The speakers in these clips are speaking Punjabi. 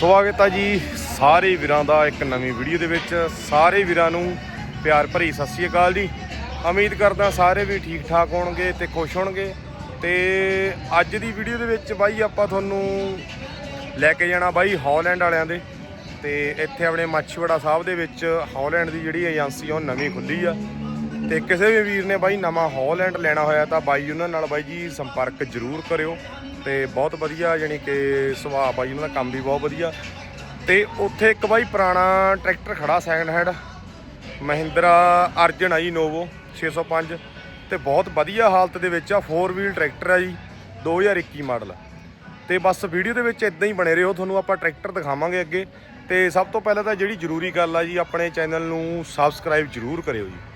ਸਵਾਗਤ ਆ ਜੀ ਸਾਰੇ ਵੀਰਾਂ ਦਾ ਇੱਕ ਨਵੀਂ ਵੀਡੀਓ ਦੇ ਵਿੱਚ। ਸਾਰੇ ਵੀਰਾਂ ਨੂੰ ਪਿਆਰ ਭਰੀ ਸਤਿ ਸ਼੍ਰੀ ਅਕਾਲ ਜੀ। ਉਮੀਦ ਕਰਦਾ ਸਾਰੇ ਵੀ ਠੀਕ ਠਾਕ ਹੋਣਗੇ ਤੇ ਖੁਸ਼ ਹੋਣਗੇ। ਤੇ ਅੱਜ ਦੀ ਵੀਡੀਓ ਦੇ ਵਿੱਚ ਬਾਈ ਆਪਾਂ ਤੁਹਾਨੂੰ ਲੈ ਕੇ ਜਾਣਾ ਬਾਈ ਹਾਲੈਂਡ ਵਾਲਿਆਂ ਦੇ। ਤੇ ਇੱਥੇ ਆਪਣੇ ਮਾਛੀਵਾੜਾ ਸਾਹਿਬ ਦੇ ਵਿੱਚ ਹਾਲੈਂਡ ਦੀ ਜਿਹੜੀ ਏਜੰਸੀ ਆ, ਉਹ ਨਵੀਂ ਖੁੱਲੀ ਆ। ਤੇ ਕਿਸੇ ਵੀ ਵੀਰ ਨੇ ਬਾਈ ਨਵਾਂ ਹਾਲੈਂਡ ਲੈਣਾ ਹੋਇਆ ਤਾਂ ਬਾਈ ਉਹਨਾਂ ਨਾਲ ਬਾਈ ਜੀ ਸੰਪਰਕ ਜ਼ਰੂਰ ਕਰਿਓ ਤੇ ਬਹੁਤ ਵਧੀਆ ਯਾਨੀ ਕਿ ਸੁਭਾਅ ਬਾਈ ਉਹਨਾਂ ਦਾ ਕੰਮ ਵੀ ਬਹੁਤ ਵਧੀਆ। ਤੇ ਉੱਥੇ ਇੱਕ ਬਾਈ ਪੁਰਾਣਾ ਟਰੈਕਟਰ ਖੜਾ ਸੈਕਿੰਡ ਹੈਂਡ ਮਹਿੰਦਰਾ ਅਰਜਨ ਆ ਜੀ ਨੋਵੋ 605 ਤੇ ਬਹੁਤ ਵਧੀਆ ਹਾਲਤ ਦੇ ਵਿੱਚ ਆ 4 ਵੀਲ ਟਰੈਕਟਰ ਆ ਜੀ 2021 ਮਾਡਲ ਤੇ ਬਸ ਵੀਡੀਓ ਦੇ ਵਿੱਚ ਇਦਾਂ ਹੀ ਬਣੇ ਰਹੋ, ਤੁਹਾਨੂੰ ਆਪਾਂ ਟਰੈਕਟਰ ਦਿਖਾਵਾਂਗੇ ਅੱਗੇ। ਤੇ ਸਭ ਤੋਂ ਪਹਿਲਾਂ ਤਾਂ ਜਿਹੜੀ ਜ਼ਰੂਰੀ ਗੱਲ ਆ ਜੀ, ਆਪਣੇ ਚੈਨਲ ਨੂੰ ਸਬਸਕ੍ਰਾਈਬ ਜ਼ਰੂਰ ਕਰਿਓ ਜੀ।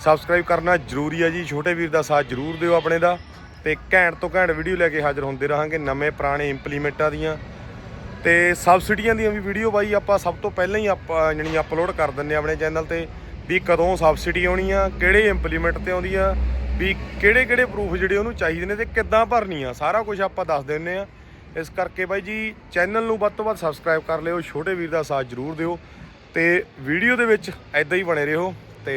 ਸਬਸਕ੍ਰਾਈਬ ਕਰਨਾ ਜ਼ਰੂਰੀ ਹੈ ਜੀ। ਛੋਟੇ ਵੀਰ ਦਾ ਸਾਥ ਜ਼ਰੂਰ ਦਿਓ ਆਪਣੇ ਦਾ। ਤੇ ਘੈਂਟ ਤੋਂ ਘੈਂਟ ਵੀਡੀਓ ਲੈ ਕੇ ਹਾਜ਼ਰ ਹੁੰਦੇ ਰਹਾਂਗੇ ਨਵੇਂ ਪੁਰਾਣੇ ਇੰਪਲੀਮੈਂਟਾਂ ਦੀਆਂ। ਤੇ ਸਬਸਿਡੀਆਂ ਦੀਆਂ ਵੀ ਵੀਡੀਓ ਬਾਈ ਆਪਾਂ ਸਭ ਤੋਂ ਪਹਿਲਾਂ ਹੀ ਆਪਾਂ ਜਿਹੜੀ ਅਪਲੋਡ ਕਰ ਦਿੰਨੇ ਆ ਆਪਣੇ ਚੈਨਲ ਤੇ। ਵੀ ਕਦੋਂ ਸਬਸਿਡੀ ਆਉਣੀ ਆ, ਕਿਹੜੇ ਇੰਪਲੀਮੈਂਟ ਤੇ ਆਉਂਦੀ ਆ, ਵੀ ਕਿਹੜੇ ਕਿਹੜੇ ਪ੍ਰੂਫ ਜਿਹੜੇ ਉਹਨੂੰ ਚਾਹੀਦੇ ਨੇ ਤੇ ਕਿੱਦਾਂ ਭਰਨੀ ਆ। ਸਾਰਾ ਕੁਝ ਆਪਾਂ ਦੱਸ ਦਿੰਨੇ ਆ। ਇਸ ਕਰਕੇ ਬਾਈ ਜੀ ਚੈਨਲ ਨੂੰ ਵੱਧ ਤੋਂ ਵੱਧ ਸਬਸਕ੍ਰਾਈਬ ਕਰ ਲਿਓ। ਛੋਟੇ ਵੀਰ ਦਾ ਸਾਥ ਜ਼ਰੂਰ ਦਿਓ। ਤੇ ਵੀਡੀਓ ਦੇ ਵਿੱਚ ਐਦਾਂ ਹੀ ਬਣੇ ਰਹੋ। ਤੇ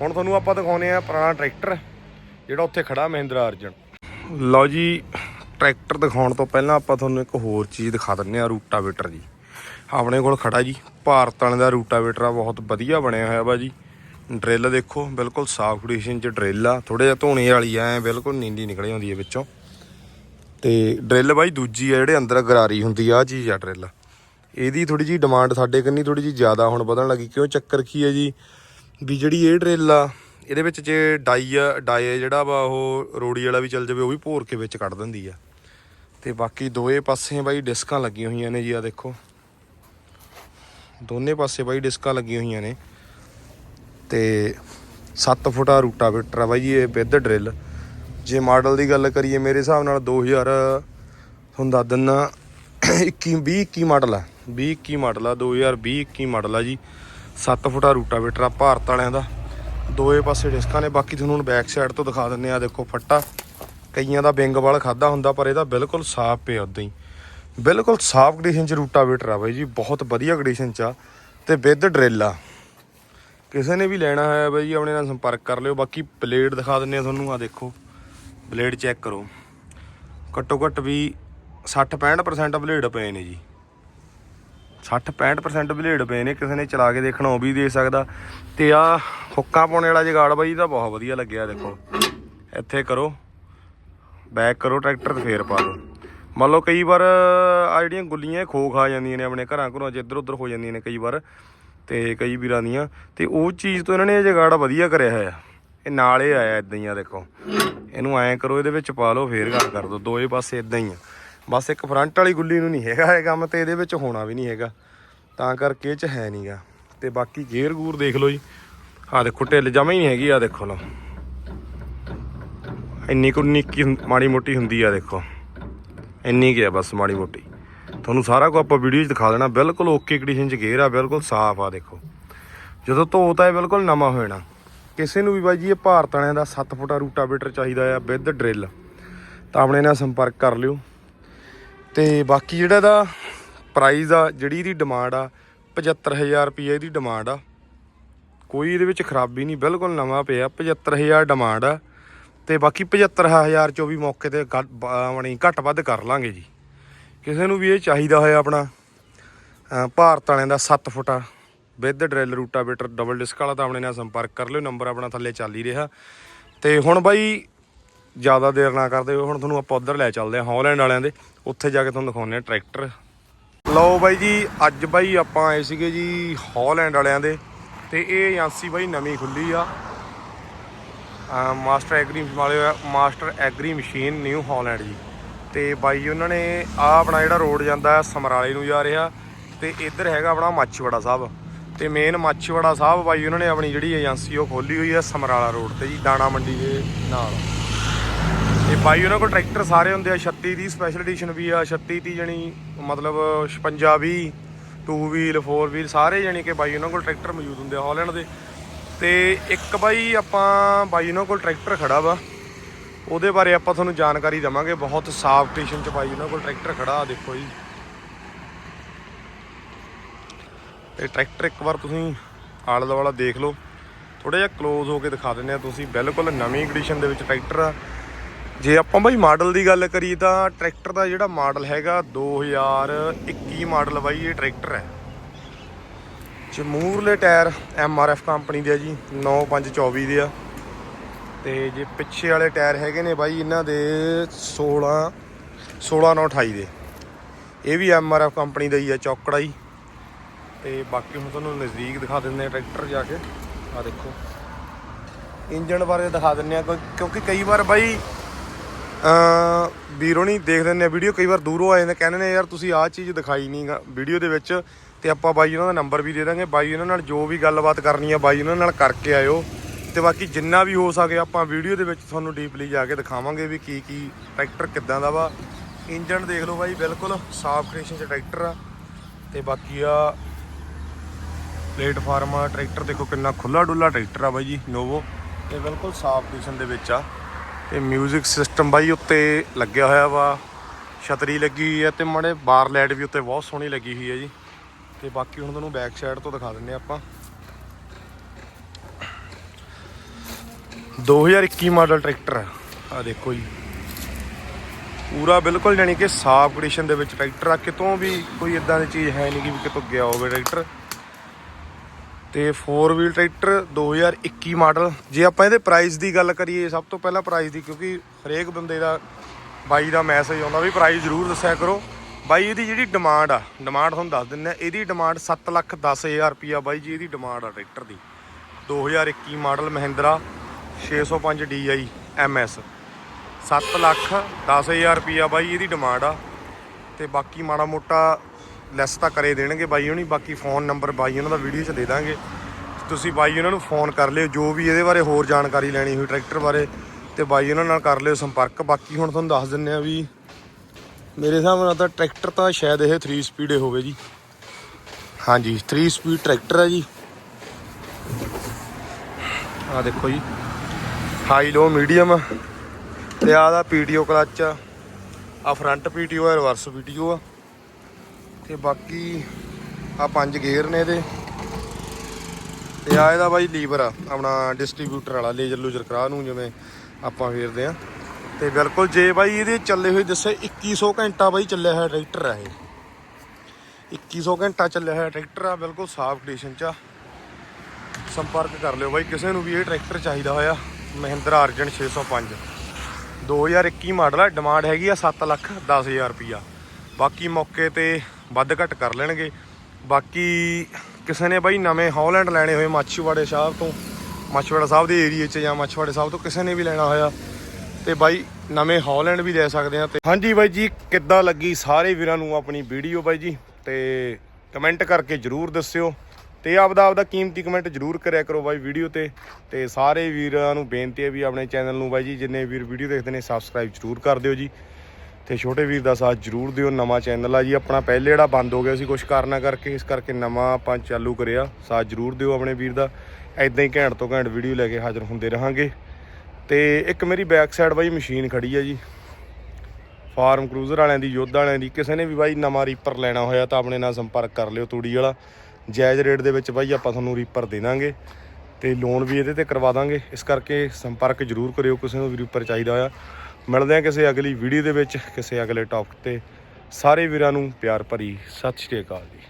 ਹੁਣ ਤੁਹਾਨੂੰ ਆਪਾਂ ਦਿਖਾਉਨੇ ਆ ਪੁਰਾਣਾ ਟਰੈਕਟਰ, ਜਿਹੜਾ ਉੱਥੇ ਖੜਾ ਮਹਿੰਦਰਾ ਅਰਜਨ। ਲਓ ਜੀ, ਟਰੈਕਟਰ ਦਿਖਾਉਣ ਤੋਂ ਪਹਿਲਾਂ ਆਪਾਂ ਤੁਹਾਨੂੰ ਇੱਕ ਹੋਰ ਚੀਜ਼ ਦਿਖਾ ਦਿੰਨੇ ਆ ਰੂਟਾਵੇਟਰ ਜੀ ਆਪਣੇ ਕੋਲ ਖੜਾ ਜੀ, ਭਾਰਤ ਵਾਲੇ ਦਾ ਰੂਟਾਵੇਟਰ ਆ, ਬਹੁਤ ਵਧੀਆ ਬਣਿਆ ਹੋਇਆ ਵਾ ਜੀ। ਡਰਿੱਲ ਦੇਖੋ, ਬਿਲਕੁਲ ਸਾਫ਼ ਕੰਡੀਸ਼ਨ ਚ ਡਰਿੱਲ ਆ ਥੋੜੇ ਜਿਹਾ ਧੋਣੇ ਵਾਲੀ ਐ ਬਿਲਕੁਲ ਨੀਂਦੀ ਨਿਕਲ ਆਉਂਦੀ ਹੈ ਵਿੱਚੋਂ। ਤੇ ਡਰਿੱਲ ਬਾਈ ਦੂਜੀ ਆ, ਜਿਹੜੇ ਅੰਦਰ ਗਰਾਰੀ ਹੁੰਦੀ ਆ, ਆਹ ਚੀਜ਼ ਆ ਡਰਿੱਲ। ਇਹਦੀ ਥੋੜੀ ਜੀ ਡਿਮਾਂਡ ਸਾਡੇ ਕੰਨੀ ਥੋੜੀ ਜੀ ਜ਼ਿਆਦਾ ਹੁਣ ਵਧਣ ਲੱਗੀ, ਕਿਉਂ? ਚੱਕਰ ਕੀ ਹੈ ਜੀ ਵੀ ਜਿਹੜੀ ਇਹ ਡਰਿੱਲ ਆ, ਇਹਦੇ ਵਿੱਚ ਜੇ ਡਾਈ ਆ, ਡਾਈ ਜਿਹੜਾ ਵਾ ਉਹ ਰੋੜੀ ਵਾਲਾ ਵੀ ਚੱਲ ਜਾਵੇ, ਉਹ ਵੀ ਭੋਰ ਕੇ ਵਿੱਚ ਕੱਢ ਦਿੰਦੀ ਆ। ਤੇ ਬਾਕੀ ਦੋਏ ਪਾਸੇ ਬਾਈ ਡਿਸਕਾਂ ਲੱਗੀਆਂ ਹੋਈਆਂ ਨੇ ਜੀ ਆ ਦੇਖੋ। ਦੋਨੇ ਪਾਸੇ ਬਾਈ ਡਿਸਕਾਂ ਲੱਗੀਆਂ ਹੋਈਆਂ ਨੇ। ਤੇ 7 ਫੁੱਟਾ ਰੂਟਾਵੇਟਰ ਆ ਬਾਈ ਜੀ, ਇਹ ਵਿਦ ਡਰਿੱਲ। ਜੇ ਮਾਡਲ ਦੀ ਗੱਲ ਕਰੀਏ, ਮੇਰੇ ਹਿਸਾਬ ਨਾਲ 2000 ਤੁਹਾਨੂੰ ਦੱਸ ਦਿੰਨਾ 21 20 21 ਮਾਡਲ ਆ। 20 21 ਮਾਡਲ ਆ 2020 21 ਮਾਡਲ ਆ ਜੀ। 7 ਫੁੱਟਾ ਰੂਟਾਵੇਟਰ ਆ ਭਾਰਤ ਵਾਲਿਆਂ ਦਾ। ਦੋਏ ਪਾਸੇ ਡਿਸਕਾਂ ਨੇ, ਬਾਕੀ ਤੁਹਾਨੂੰ ਹੁਣ ਬੈਕ ਸਾਈਡ ਤੋਂ ਦਿਖਾ ਦਿੰਨੇ ਆ ਦੇਖੋ ਫੱਟਾ। ਕਈਆਂ ਦਾ ਬਿੰਗ ਵਾਲ ਖਾਦਾ ਹੁੰਦਾ, ਪਰ ਇਹਦਾ ਬਿਲਕੁਲ ਸਾਫ਼ ਪਿਆ ਉਦਾਂ ਹੀ। ਬਿਲਕੁਲ ਸਾਫ਼ ਕੰਡੀਸ਼ਨ ਚ ਰੂਟਾਵੇਟਰ ਆ ਬਾਈ ਜੀ। ਬਹੁਤ ਵਧੀਆ ਕੰਡੀਸ਼ਨ ਚ ਆ ਤੇ ਵਿਦ ਡਰਿੱਲ ਆ। ਕਿਸੇ ਨੇ ਵੀ ਲੈਣਾ ਹੈ ਬਾਈ ਜੀ, ਆਪਣੇ ਨਾਲ ਸੰਪਰਕ ਕਰ ਲਿਓ। ਬਾਕੀ ਬਲੇਡ ਦਿਖਾ ਦਿੰਨੇ ਆ ਤੁਹਾਨੂੰ। ਆ ਦੇਖੋ ਬਲੇਡ ਚੈੱਕ ਕਰੋ। ਘੱਟੋ ਘੱਟ ਵੀ 60 65% ਬਲੇਡ ਪਏ ਨੇ ਜੀ। 60 65% ਬਲੇਡ ਪਏ ਨੇ, ਕਿਸੇ ਨੇ ਚਲਾ ਕੇ ਦੇਖਣਾ, ਉਹ ਵੀ ਦੇ ਸਕਦਾ। ਤੇ ਆ ਹੁੱਕਾਂ ਪਾਉਣੇ ਵਾਲਾ ਜਗਾੜ ਬਾਈ ਦਾ ਬਹੁਤ ਵਧੀਆ ਲੱਗਿਆ, ਦੇਖੋ। ਇੱਥੇ ਕਰੋ ਬੈਕ ਕਰੋ, ਟਰੈਕਟਰ ਤੇ ਫੇਰ ਪਾ ਦਿਓ। ਮੰਨ ਲਓ ਕਈ ਵਾਰ ਆ ਜਿਹੜੀਆਂ ਗੁੱਲੀਆਂ, ਇਹ ਖੋ ਖਾ ਜਾਂਦੀਆਂ ਨੇ ਆਪਣੇ ਘਰਾਂ ਘਰੋਂ 'ਚ ਇੱਧਰ ਉੱਧਰ ਹੋ ਜਾਂਦੀਆਂ ਨੇ ਕਈ ਵਾਰ, ਤੇ ਕਈ ਵੀਰਾਂ ਦੀਆਂ। ਤੇ ਉਹ ਚੀਜ਼ ਤੋਂ ਇਹਨਾਂ ਨੇ ਇਹ ਜਗਾੜ ਵਧੀਆ ਕਰਿਆ ਹੋਇਆ। ਇਹ ਨਾਲੇ ਆਇਆ ਇਦਾਂ ਹੀ ਆ, ਦੇਖੋ। ਇਹਨੂੰ ਐਂ ਕਰੋ, ਇਹਦੇ ਵਿੱਚ ਪਾ ਲਓ, ਫੇਰ ਗੱਲ ਕਰ ਦੋ ਦੋਏ ਪਾਸੇ ਇਦਾਂ ਹੀ ਆ। ਬਸ ਇੱਕ ਫਰੰਟ ਵਾਲੀ ਗੁੱਲੀ ਨੂੰ ਨਹੀਂ ਹੈਗਾ ਇਹ ਕੰਮ ਤੇ ਇਹਦੇ ਵਿੱਚ ਹੋਣਾ ਵੀ ਨਹੀਂ ਹੈਗਾ। ਤਾਂ ਕਰਕੇ ਇਹ ਚ ਹੈ ਨਹੀਂਗਾ ਤੇ ਬਾਕੀ ਗੇਅਰ ਗੂਰ ਦੇਖ ਲਓ ਜੀ। ਆ ਦੇਖੋ, ਢਿੱਲ ਜਮਾ ਹੀ ਨਹੀਂ ਹੈਗੀ ਆ ਦੇਖੋ ਲਓ। ਇੰਨੀ ਕੁ ਨਿੱਕੀ ਮਾੜੀ ਮੋਟੀ ਹੁੰਦੀ ਆ, ਦੇਖੋ। ਇੰਨੀ ਕੀ ਆ ਬਸ ਮਾੜੀ ਮੋਟੀ। ਤੁਹਾਨੂੰ ਸਾਰਾ ਕੁਝ ਆਪਾਂ ਵੀਡੀਓ 'ਚ ਦਿਖਾ ਦੇਣਾ, ਬਿਲਕੁਲ ਓਕੇ ਕੰਡੀਸ਼ਨ 'ਚ ਗੇਅਰ ਆ, ਬਿਲਕੁਲ ਸਾਫ਼ ਆ, ਦੇਖੋ। ਜਦੋਂ ਧੋਤਾ ਇਹ ਬਿਲਕੁਲ ਨਵਾਂ ਹੋ ਜਾਣਾ। ਕਿਸੇ ਨੂੰ ਵੀ ਬਾਈ ਜੀ, ਇਹ ਭਾਰਤ ਵਾਲਿਆਂ ਦਾ 7 ਫੁੱਟਾ ਰੂਟਾਵੇਟਰ ਚਾਹੀਦਾ ਆ, ਵਿਦ ਡਰਿੱਲ। ਤਾਂ ਆਪਣੇ ਨਾਲ ਸੰਪਰਕ ਕਰ ਲਿਓ। ਤੇ ਬਾਕੀ ਜਿਹੜਾ ਦਾ ਪ੍ਰਾਈਸ ਆ, ਜਿਹੜੀ ਇਹਦੀ ਡਿਮਾਂਡ ਆ 75000 ਰੁਪਏ ਇਹਦੀ ਡਿਮਾਂਡ ਆ। ਕੋਈ ਇਹਦੇ ਵਿੱਚ ਖਰਾਬੀ ਨਹੀਂ, ਬਿਲਕੁਲ ਨਵਾਂ ਪਿਆ 75000 ਡਿਮਾਂਡ ਆ। ਤੇ ਬਾਕੀ 75000 ਚੋਂ ਵੀ ਮੌਕੇ ਤੇ ਘੱਟ- ਆਪਣੀ ਘੱਟ ਵੱਧ ਕਰ ਲਾਂਗੇ ਜੀ। ਕਿਸੇ ਨੂੰ ਵੀ ਇਹ ਚਾਹੀਦਾ ਹੋਇਆ ਆਪਣਾ ਭਾਰਤ ਵਾਲਿਆਂ ਦਾ 7 ਫੁੱਟਾ with drill rotavator double disc ਵਾਲਾ ਤਾਂ ਆਪਣੇ ਨਾਲ ਸੰਪਰਕ ਕਰ ਲਿਓ, ਨੰਬਰ ਆਪਣਾ ਥੱਲੇ ਚੱਲ ਹੀ ਰਿਹਾ। ਤੇ ਹੁਣ ਬਾਈ ਜ਼ਿਆਦਾ ਦੇਰ ਨਾ ਕਰਦੇ ਹੋਏ ਹੁਣ ਤੁਹਾਨੂੰ ਆਪਾਂ ਉਧਰ ਲੈ ਚੱਲਦੇ ਹਾਂ, ਹੌਲੈਂਡ ਵਾਲਿਆਂ ਦੇ। ਉੱਥੇ ਜਾ ਕੇ ਤੁਹਾਨੂੰ ਦਿਖਾਉਂਦੇ ਆ ਟਰੈਕਟਰ। ਲਓ ਬਾਈ ਜੀ, ਅੱਜ ਬਾਈ ਆਪਾਂ ਆਏ ਸੀਗੇ ਜੀ ਹੌਲੈਂਡ ਵਾਲਿਆਂ ਦੇ। ਤੇ ਇਹ ਏਜੰਸੀ ਬਾਈ ਨਵੀਂ ਖੁੱਲੀ ਆ। ਮਾਸਟਰ ਐਗਰੀ ਵਾਲੇ master agri machine New Holland ਜੀ। ਤੇ ਬਾਈ ਉਹਨਾਂ ਨੇ ਆ ਆਪਣਾ ਜਿਹੜਾ ਰੋਡ ਜਾਂਦਾ ਸਮਰਾਲੇ ਨੂੰ ਜਾ ਰਿਹਾ। ਤੇ ਇੱਧਰ ਹੈਗਾ ਆਪਣਾ ਮਾਛੀਵਾੜਾ ਸਾਹਿਬ। ਤੇ ਮੇਨ ਮਾਛੀਵਾੜਾ ਸਾਹਿਬ ਬਾਈ, ਉਹਨਾਂ ਨੇ ਆਪਣੀ ਜਿਹੜੀ ਏਜੰਸੀ ਉਹ ਖੋਲੀ ਹੋਈ ਹੈ, ਸਮਰਾਲਾ ਰੋਡ ਤੇ ਜੀ, ਦਾਣਾ ਮੰਡੀ ਦੇ ਨਾਲ। ਤੇ ਬਾਈ ਉਹਨਾਂ ਕੋਲ ਟਰੈਕਟਰ ਸਾਰੇ ਹੁੰਦੇ ਆ 36 ਦੀ ਸਪੈਸ਼ਲ ਐਡੀਸ਼ਨ ਵੀ ਆ 36 ਦੀ ਜਣੀ, ਮਤਲਬ 56 ਵੀ 2 ਵੀਲ 4 ਵੀਲ ਸਾਰੇ ਜਣੀ ਕਿ ਬਾਈ ਉਹਨਾਂ ਕੋਲ ਟਰੈਕਟਰ ਮੌਜੂਦ ਹੁੰਦੇ ਆ ਹਾਲੈਂਡ ਦੇ। ਤੇ ਇੱਕ ਬਾਈ ਆਪਾਂ, ਬਾਈ ਉਹਨਾਂ ਕੋਲ ਟਰੈਕਟਰ ਖੜਾ ਵਾ। ਉਹਦੇ ਬਾਰੇ ਆਪਾਂ ਤੁਹਾਨੂੰ ਜਾਣਕਾਰੀ ਦਵਾਂਗੇ, ਬਹੁਤ ਸਾਫ਼ ਕੰਡੀਸ਼ਨ ਚ ਬਾਈ ਉਹਨਾਂ ਕੋਲ ਟਰੈਕਟਰ ਖੜਾ ਦੇਖੋ ਜੀ। ਤੇ ਟਰੈਕਟਰ ਇੱਕ ਵਾਰ ਤੁਸੀਂ ਆਲੇ ਦੁਆਲਾ ਦੇਖ ਲਓ। ਥੋੜਾ ਜਿਹਾ ক্লোਜ਼ ਹੋ ਕੇ ਦਿਖਾ ਦਿੰਦੇ ਆ ਤੁਸੀਂ, ਬਿਲਕੁਲ ਨਵੀਂ ਕੰਡੀਸ਼ਨ ਦੇ ਵਿੱਚ ਟਰੈਕਟਰ ਆ। ਜੇ ਆਪਾਂ ਬਾਈ ਮਾਡਲ ਦੀ ਗੱਲ ਕਰੀਏ ਤਾਂ ਟਰੈਕਟਰ ਦਾ ਜਿਹੜਾ ਮਾਡਲ ਹੈਗਾ 2021 ਮਾਡਲ ਬਾਈ, ਇਹ ਟਰੈਕਟਰ ਹੈ। ਚ ਮੂਰਲੇ ਟਾਇਰ ਐਫ ਕੰਪਨੀ ਦੇ ਆ ਜੀ 9524 ਦੇ ਆ। ਤੇ ਜੇ ਪਿੱਛੇ ਵਾਲੇ ਟਾਇਰ ਹੈਗੇ ਨੇ ਬਾਈ, ਇਹਨਾਂ ਦੇ 16 16928 ਦੇ। ਇਹ ਵੀ ਐਫ ਕੰਪਨੀ ਦਾ ਹੀ ਆ, ਚੌਕੜਾ ਹੀ। ਤੇ ਬਾਕੀ ਹੁਣ ਤੁਹਾਨੂੰ ਨਜ਼ਦੀਕ ਦਿਖਾ ਦਿੰਦੇ ਆ ਟਰੈਕਟਰ ਜਾ ਕੇ। ਆ ਦੇਖੋ। ਇੰਜਨ ਬਾਰੇ ਦਿਖਾ ਦਿੰਦੇ ਆ, ਕਿਉਂਕਿ ਕਈ ਵਾਰ ਬਾਈ ਵੀਰੋ ਨਹੀਂ ਦੇਖ ਦਿੰਦੇ ਵੀਡੀਓ ਕਈ ਵਾਰ ਦੂਰੋਂ ਆ ਜਾਂਦੇ, ਕਹਿੰਦੇ ਨੇ, ਯਾਰ, ਤੁਸੀਂ ਆਹ ਚੀਜ਼ ਦਿਖਾਈ ਨਹੀਂ ਵੀਡੀਓ ਦੇ ਵਿੱਚ ਤੇ ਆਪਾਂ ਬਾਈ ਉਹਨਾਂ ਦਾ ਨੰਬਰ ਵੀ ਦੇ ਦਾਂਗੇ, ਬਾਈ ਉਹਨਾਂ ਨਾਲ ਜੋ ਵੀ ਗੱਲਬਾਤ ਕਰਨੀ ਆ, ਬਾਈ ਉਹਨਾਂ ਨਾਲ ਕਰਕੇ ਆਇਓ ਤੇ ਬਾਕੀ ਜਿੰਨਾ ਵੀ ਹੋ ਸਕੇ ਆਪਾਂ ਵੀਡੀਓ ਦੇ ਵਿੱਚ ਤੁਹਾਨੂੰ ਡੀਪਲੀ ਜਾ ਕੇ ਦਿਖਾਵਾਂਗੇ ਵੀ ਕੀ ਕੀ ਟਰੈਕਟਰ ਕਿੱਦਾਂ ਦਾ ਵਾ। ਇੰਜਨ ਦੇਖ ਲਓ ਬਾਈ, ਬਿਲਕੁਲ ਸਾਫ਼ ਕੰਡੀਸ਼ਨ 'ਚ ਟਰੈਕਟਰ ਆ ਤੇ ਬਾਕੀ ਆ ਪਲੇਟਫਾਰਮ ਆ, ਟਰੈਕਟਰ ਦੇਖੋ ਕਿੰਨਾ ਖੁੱਲਾ ਡੁੱਲਾ ਟਰੈਕਟਰ ਆ ਬਾਈ ਜੀ, ਨੋਵੋ। ਤੇ ਬਿਲਕੁਲ ਸਾਫ਼ ਕੰਡੀਸ਼ਨ ਦੇ ਵਿੱਚ ਆ। ਤੇ 뮤직 ਸਿਸਟਮ ਬਾਈ ਉੱਤੇ ਲੱਗਿਆ ਹੋਇਆ ਵਾ। ਛਤਰੀ ਲੱਗੀ ਹੋਈ ਹੈ ਤੇ ਮੜੇ ਬਾਰ ਲਾਈਟ ਵੀ ਉੱਤੇ ਬਹੁਤ ਸੋਹਣੀ ਲੱਗੀ ਹੋਈ ਹੈ ਜੀ। ਤੇ ਬਾਕੀ ਹੁਣ ਤੁਹਾਨੂੰ ਬੈਕ ਸਾਈਡ ਤੋਂ ਦਿਖਾ ਦਿੰਨੇ ਆਪਾਂ। 2021 ਮਾਡਲ ਟਰੈਕਟਰ ਆ ਦੇਖੋ ਜੀ। ਪੂਰਾ ਬਿਲਕੁਲ ਜਾਨੀ ਕਿ ਸਾਫ਼ ਕੰਡੀਸ਼ਨ ਦੇ ਵਿੱਚ ਟਰੈਕਟਰ ਆ। ਕਿਤੋਂ ਵੀ ਕੋਈ ਇਦਾਂ ਦੀ ਚੀਜ਼ ਹੈ ਨਹੀਂ ਕਿ ਵੀ ਕਿਤੋਂ ਗਿਆ ਹੋਵੇ ਟਰੈਕਟਰ ਤੇ 4 ਵੀਲ ਟਰੈਕਟਰ 2021 ਮਾਡਲ ਜੇ ਆਪਾਂ ਇਹਦੇ ਪ੍ਰਾਈਸ ਦੀ ਗੱਲ ਕਰੀਏ ਸਭ ਤੋਂ ਪਹਿਲਾਂ ਪ੍ਰਾਈਸ ਦੀ, ਕਿਉਂਕਿ ਹਰੇਕ ਬੰਦੇ ਦਾ, ਬਾਈ ਦਾ ਮੈਸੇਜ ਆਉਂਦਾ ਵੀ ਪ੍ਰਾਈਸ ਜ਼ਰੂਰ ਦੱਸਿਆ ਕਰੋ। ਬਾਈ, ਇਹਦੀ ਜਿਹੜੀ ਡਿਮਾਂਡ ਆ ਡਿਮਾਂਡ ਤੁਹਾਨੂੰ ਦੱਸ ਦਿੰਦੇ ਆ ਇਹਦੀ ਡਿਮਾਂਡ 7 ਲੱਖ 10000 ਰੁਪਿਆ ਬਾਈ ਜੀ, ਇਹਦੀ ਡਿਮਾਂਡ ਆ ਟਰੈਕਟਰ ਦੀ। 2021 model Mahindra 605 DI MS 7 lakh 10000 ਰੁਪਿਆ ਬਾਈ, ਇਹਦੀ ਡਿਮਾਂਡ ਆ। ਤੇ ਬਾਕੀ ਮਾੜਾ ਮੋਟਾ ਲੈਸ ਤਾਂ ਕਰੇ ਦੇਣਗੇ ਬਾਈ ਹੁਣੀ, ਬਾਕੀ ਫੋਨ ਨੰਬਰ ਬਾਈ ਉਹਨਾਂ ਦਾ ਵੀਡੀਓ 'ਚ ਦੇ ਦਾਂਗੇ। ਤੁਸੀਂ ਬਾਈ ਉਹਨਾਂ ਨੂੰ ਫੋਨ ਕਰ ਲਿਓ, ਜੋ ਵੀ ਇਹਦੇ ਬਾਰੇ ਹੋਰ ਜਾਣਕਾਰੀ ਲੈਣੀ ਹੋਈ ਟਰੈਕਟਰ ਬਾਰੇ, ਤੇ ਬਾਈ ਉਹਨਾਂ ਨਾਲ ਕਰ ਲਿਓ ਸੰਪਰਕ। ਬਾਕੀ ਹੁਣ ਤੁਹਾਨੂੰ ਦੱਸ ਦਿੰਨੇ ਆ ਵੀ ਮੇਰੇ ਹਿਸਾਬ ਨਾਲ ਤਾਂ ਟਰੈਕਟਰ ਤਾਂ ਸ਼ਾਇਦ ਇਹ 3 ਸਪੀਡ ਹੋਵੇ ਜੀ। ਹਾਂਜੀ 3 ਸਪੀਡ ਟਰੈਕਟਰ ਹੈ ਜੀ। ਆ ਦੇਖੋ ਜੀ ਹਾਈ ਲੋ ਮੀਡੀਅਮ ਤੇ ਆ ਦਾ ਪੀਟੀਓ ਕਲਚ ਆ। ਫਰੰਟ ਪੀਟੀਓ ਆ ਰਿਵਰਸ ਪੀਟੀਓ ਆ। ਤੇ ਬਾਕੀ ਆ ਪੰਜ ਗੇਅਰ ਨੇ ਇਹਦੇ। ਤੇ ਆ ਇਹਦਾ ਬਾਈ ਲੀਵਰ ਆ, ਆਪਣਾ ਡਿਸਟ੍ਰੀਬਿਊਟਰ ਵਾਲਾ ਲੇਜ਼ਰ ਲੂਜ਼ਰ ਕਰਾ ਨੂੰ, ਜਿਵੇਂ ਆਪਾਂ ਫੇਰਦੇ ਆ ਤੇ ਬਿਲਕੁਲ ਜੇ ਬਾਈ ਇਹਦੇ ਚੱਲੇ ਹੋਏ, ਦੱਸੇ 2100 ਘੰਟਾ ਬਾਈ ਚੱਲਿਆ ਹੋਇਆ ਟਰੈਕਟਰ ਆ ਇਹ। 2100 ਘੰਟਾ ਚੱਲਿਆ ਹੋਇਆ ਟਰੈਕਟਰ ਆ, ਬਿਲਕੁਲ ਸਾਫ਼ ਕੰਡੀਸ਼ਨ ਚ ਆ। ਸੰਪਰਕ ਕਰ ਲਿਓ ਬਾਈ, ਕਿਸੇ ਨੂੰ ਵੀ ਇਹ ਟਰੈਕਟਰ ਚਾਹੀਦਾ ਹੋਇਆ, ਮਹਿੰਦਰਾ ਅਰਜਨ 605 2021 ਮਾਡਲ ਆ ਡਿਮਾਂਡ ਹੈਗੀ ਆ 7 ਲੱਖ 10000 ਰੁਪਿਆ ਬਾਕੀ ਮੌਕੇ ਤੇ ਵੱਧ ਘੱਟ ਕਰ ਲੈਣਗੇ। ਬਾਕੀ ਕਿਸੇ ਨੇ ਬਾਈ ਨਵੇਂ ਹੌਲੈਂਡ ਲੈਣੇ ਹੋਏ ਮਾਛੀਵਾੜੇ ਸਾਹਿਬ ਤੋਂ, ਮਾਛੀਵਾੜਾ ਸਾਹਿਬ ਦੇ ਏਰੀਏ 'ਚ ਜਾਂ ਮਾਛੀਵਾੜੇ ਸਾਹਿਬ ਤੋਂ ਕਿਸੇ ਨੇ ਵੀ ਲੈਣਾ ਹੋਇਆ, ਤੇ ਬਾਈ ਨਵੇਂ ਹੌਲੈਂਡ ਵੀ ਲੈ ਸਕਦੇ ਆ ਤੇ ਹਾਂਜੀ ਬਾਈ ਜੀ, ਕਿੱਦਾਂ ਲੱਗੀ ਸਾਰੇ ਵੀਰਾਂ ਨੂੰ ਆਪਣੀ ਵੀਡੀਓ ਬਾਈ ਜੀ? ਤੇ ਕਮੈਂਟ ਕਰਕੇ ਜਰੂਰ ਦੱਸਿਓ ਤੇ ਆਪਦਾ ਆਪਦਾ ਕੀਮਤੀ ਕਮੈਂਟ ਜਰੂਰ ਕਰਿਆ ਕਰੋ ਬਾਈ ਵੀਡੀਓ ਤੇ। ਤੇ ਸਾਰੇ ਵੀਰਾਂ ਨੂੰ ਬੇਨਤੀ ਹੈ ਵੀ ਆਪਣੇ ਚੈਨਲ ਨੂੰ ਬਾਈ ਜੀ, ਜਿੰਨੇ ਵੀਰ ਵੀਡੀਓ ਦੇਖਦੇ ਨੇ, ਸਬਸਕ੍ਰਾਈਬ ਜਰੂਰ ਕਰ ਦਿਓ ਜੀ। ਤੇ ਛੋਟੇ ਵੀਰ ਦਾ ਸਾਥ ਜਰੂਰ ਦਿਓ, ਨਵਾਂ ਚੈਨਲ ਆ ਜੀ। ਆਪਣਾ ਪਹਿਲੇ ਜਿਹੜਾ ਬੰਦ ਹੋ ਗਿਆ ਸੀ ਕੁਝ ਕਾਰਨਾ ਕਰਕੇ ਇਸ ਕਰਕੇ ਨਵਾਂ ਆਪਾਂ ਚਾਲੂ ਕਰਿਆ। ਸਾਥ ਜਰੂਰ ਦਿਓ ਆਪਣੇ ਵੀਰ ਦਾ। ਐਦਾਂ ਹੀ ਘੈਂਟ ਤੋਂ ਘੈਂਟ ਵੀਡੀਓ ਲੈ ਕੇ ਹਾਜ਼ਰ ਹੁੰਦੇ ਰਹਾਂਗੇ। ਤੇ ਇੱਕ ਮੇਰੀ ਬੈਕ ਸਾਈਡ ਬਾਈ ਮਸ਼ੀਨ ਖੜੀ ਆ ਜੀ। ਫਾਰਮ ਕਰੂਜ਼ਰ ਵਾਲਿਆਂ ਦੀ, ਯੋਧ ਵਾਲਿਆਂ ਦੀ। ਕਿਸੇ ਨੇ ਵੀ ਬਾਈ ਨਵਾਂ ਰੀਪਰ ਲੈਣਾ ਹੋਇਆ ਤਾਂ ਆਪਣੇ ਨਾਲ ਸੰਪਰਕ ਕਰ ਲਿਓ ਤੂੜੀ ਵਾਲਾ। ਜਾਇਜ਼ ਰੇਟ ਦੇ ਵਿੱਚ ਬਾਈ ਆਪਾਂ ਤੁਹਾਨੂੰ ਰੀਪਰ ਦੇ ਦਾਂਗੇ। ਤੇ ਲੋਨ ਵੀ ਇਹਦੇ ਤੇ ਕਰਵਾ ਦਾਂਗੇ। ਇਸ ਕਰਕੇ ਸੰਪਰਕ ਜਰੂਰ ਕਰਿਓ, ਕਿਸੇ ਨੂੰ ਵੀ ਰੀਪਰ ਚਾਹੀਦਾ ਹੋਇਆ। ਮਿਲਦੇ ਆ ਕਿਸੇ ਅਗਲੀ ਵੀਡੀਓ ਦੇ ਵਿੱਚ, ਕਿਸੇ ਅਗਲੇ ਟੌਪਿਕ ਤੇ। ਸਾਰੇ ਵੀਰਾਂ ਨੂੰ ਪਿਆਰ ਭਰੀ ਸਤਿ ਸ਼੍ਰੀ ਅਕਾਲ ਜੀ।